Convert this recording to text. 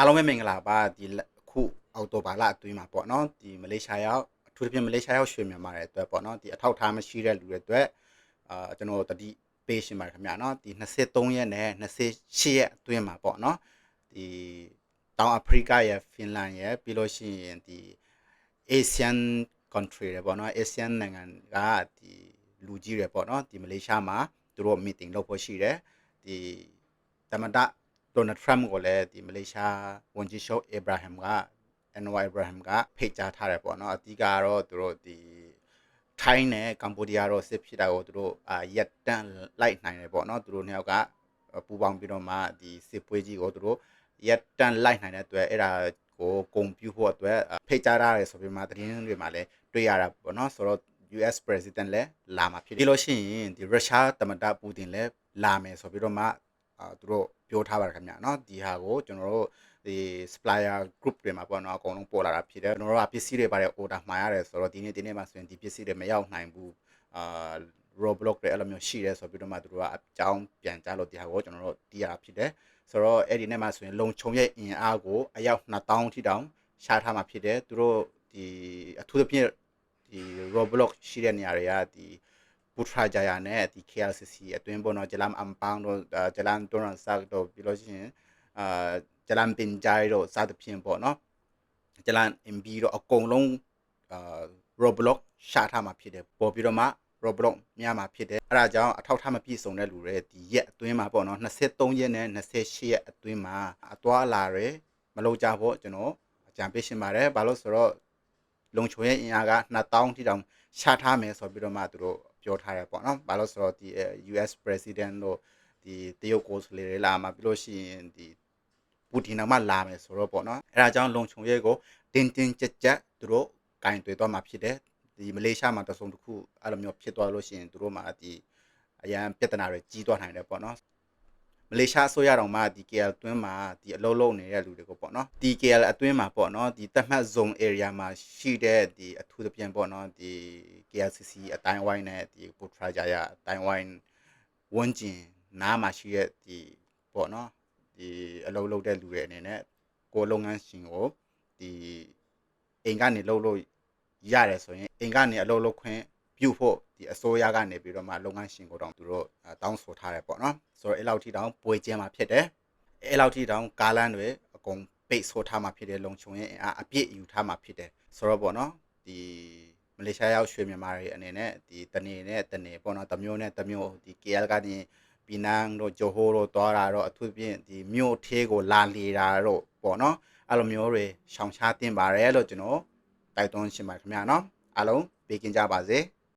အားလုံးပဲမင်္ဂလာပါဒီအခုအော်တိုဘာလအတွင်းမှာပေါ့နော်ဒီမလေးရှားရောက်အထူးသဖြင့်မလေးရှားရောက်ရွှေမြန်မာတွေအတွက်ပေါ့နော်ဒီအထောက်ထားမရှိတဲ့လူတွေအတွက်အာကျွန်တော်တတိပေးရှင်ပါတယ်ခင်ဗျာနော်ဒီ23ရက်နဲ့28ရက်အတွင်းမှာပေါ့နော်ဒီတောင်အာဖရိကရဲ့ဖင်လန်ရဲ့ပြီးလို့ရှိရင်ဒီ Asian country တွေပေါ့နော် Asian နိုင်ငံကဒီလူကြီးတွေပေါ့နော်ဒီမလေးရှားမှာသူတို့ meeting လုပ်ဖို့ရှိတယ်ဒီတမန်တ ဒေါ်နယ်ထရမ့်ကိုလည်းဒီမလေးရှားဝန်ကြီးချုပ်အီဘရာဟမ်ကအန်ဝါအီဘရာဟမ်ကဖိတ်ကြားထားတယ်ပေါ့နော်အဓိကတော့သူတို့ဒီထိုင်းနဲ့ကမ္ဘောဒီးယားတော့စစ်ဖြစ်တာကိုသူတို့အာရက်တန့်လိုက်နိုင်တယ်ပေါ့နော်သူတို့နှစ်ယောက်ကပူပေါင်းပြီးတော့မှဒီစစ်ပွဲကြီးကိုသူတို့ရက်တန့်လိုက်နိုင်တဲ့အတွက်အဲ့ဒါကိုဂုံပြူဖို့အတွက်ဖိတ်ကြားရတယ်ဆိုပြီးမှသတင်းတွေမှာလည်းတွေ့ရတာပေါ့နော်ဆိုတော့ US president လည်းလာမှာဖြစ်တယ်ပြီးလို့ရှိရင်ဒီရုရှားသမ္မတပူတင်လည်းလာမယ်ဆိုပြီးတော့မှအာသူတို့ ပြောထားပါတယ်ခင်ဗျာเนาะဒီဟာကိုကျွန်တော်တို့ဒီ supplier group တွေမှာပေါ့เนาะအကုန်လုံးပေါ်လာတာဖြစ်တယ်ကျွန်တော်တို့ကပစ္စည်းတွေပါတယ် order မှာရတယ်ဆိုတော့ဒီနေ့ဒီနေ့မှာဆိုရင်ဒီပစ္စည်းတွေမရောက်နိုင်ဘူးအာ roadblock တွေအဲ့လိုမျိုးရှိတယ်ဆိုပြီးတော့မှသူတို့ကအကြောင်းပြန်ကြားလို့ဒီဟာကိုကျွန်တော်တို့တီးရတာဖြစ်တယ်ဆိုတော့အဲ့ဒီနေ့မှာဆိုရင်လုံခြုံရဲ့အင်အားကိုအယောက်2000ထိတောင်ရှားထားမှာဖြစ်တယ်သူတို့ဒီအထူးသဖြင့်ဒီ roadblock ရှိတဲ့နေရာတွေကဒီ ပူထရာဂျာယာနဲ့ဒီ KLCC အတွင်းပေါ်တော့ဂျလမ်အမ်ပန်းတို့ဂျလမ်တွန်ဆာတို့ပြီးလို့ရှိရင်အာဂျလမ်ပင်ဂျိုင်တို့စသဖြင့်ပေါ့နော်ဂျလမ် MB တို့အကုန်လုံးအာ Roblox ရှာထားမှာဖြစ်တယ်ပေါ်ပြီးတော့မှ Roblox များမှာဖြစ်တယ်အဲဒါကြောင့်အထောက်ထားမပြည့်စုံတဲ့လူတွေဒီရက်အတွင်းမှာပေါ့နော်23ရက်နဲ့28ရက်အတွင်းမှာအသွားအလာတွေမလုပ်ကြဖို့ကျွန်တော်အကြံပေးရှင်ပါတယ်ဘာလို့ဆိုတော့လုံချုံရဲ့အင်အားက2000ထိတောင် ရှာထားမယ်ဆိုပြီးတော့မှသူတို့ပြောထားတယ်ပေါ့နော်ဘာလို့ဆိုတော့ဒီ US president တို့ဒီတရုတ်ကိုယ်စားလှယ်တွေလာမှာပြီးလို့ရှိရင်ဒီပူတင်ကမှလာမယ်ဆိုတော့ပေါ့နော်အဲဒါကြောင့်လုံခြုံရေးကိုတင်းတင်းကြပ်ကြပ်သူတို့ကင်တွေတော့မှာဖြစ်တယ်ဒီမလေးရှားမှာတဆုံတစ်ခုအဲ့လိုမျိုးဖြစ်သွားလို့ရှိရင်သူတို့မှာဒီအရန်ပြဿနာတွေကြီးသွားနိုင်တယ်ပေါ့နော် မလေးရှားအစိုးရတော်မှဒီ KL အတွင်းမှာဒီအလုံးလုံးနေတဲ့လူတွေကိုပေါ့နော်ဒီ KL အတွင်းမှာပေါ့နော်ဒီတတ်မှတ် zone area မှာရှိတဲ့ဒီအထူးသဖြင့်ပေါ့နော်ဒီ KLCC အတိုင်းဝိုင်းနဲ့ဒီပိုထရာဂျာယာအတိုင်းဝိုင်းဝန်းကျင်နားမှာရှိတဲ့ဒီပေါ့နော်ဒီအလုံးလုံးတဲ့လူတွေအနေနဲ့ကိုလုပ်ငန်းရှင်ကိုဒီအိမ်ကနေလှုပ်လို့ရတယ်ဆိုရင်အိမ်ကနေအလုပ်လုပ်ခွင့်ပြုဖို့ ဒီအစိုးရကနေပြီးတော့မှလုပ်ငန်းရှင်ကိုတောင်သူတို့တောင်းဆိုထားတယ်ပေါ့နော်ဆိုတော့အဲ့လောက်ထိတောင်ပွေကျင်းမှာဖြစ်တယ်အဲ့လောက်ထိတောင်ကားလမ်းတွေအကုန်ပိတ်ဆို့ထားမှာဖြစ်တယ်လုံခြုံရေးအင်အားအပြည့်ယူထားမှာဖြစ်တယ်ဆိုတော့ပေါ့နော်ဒီမလေးရှားရောက်ရွှေမြန်မာတွေအနေနဲ့ဒီတနေနဲ့တနေပေါ့နော်တမျိုးနဲ့တမျိုးဒီ KL ကနေပီနန်းတို့ဂျိုဟိုတို့တွားတာတော့အထူးဖြင့်ဒီမြို့သေးကိုလာလေတာတော့ပေါ့နော်အဲ့လိုမျိုးတွေရှောင်ရှားတင်ပါတယ်လို့ကျွန်တော်တိုက်တွန်းရှင်ပါခင်ဗျာနော်အားလုံးပေးကင်ကြပါစေ။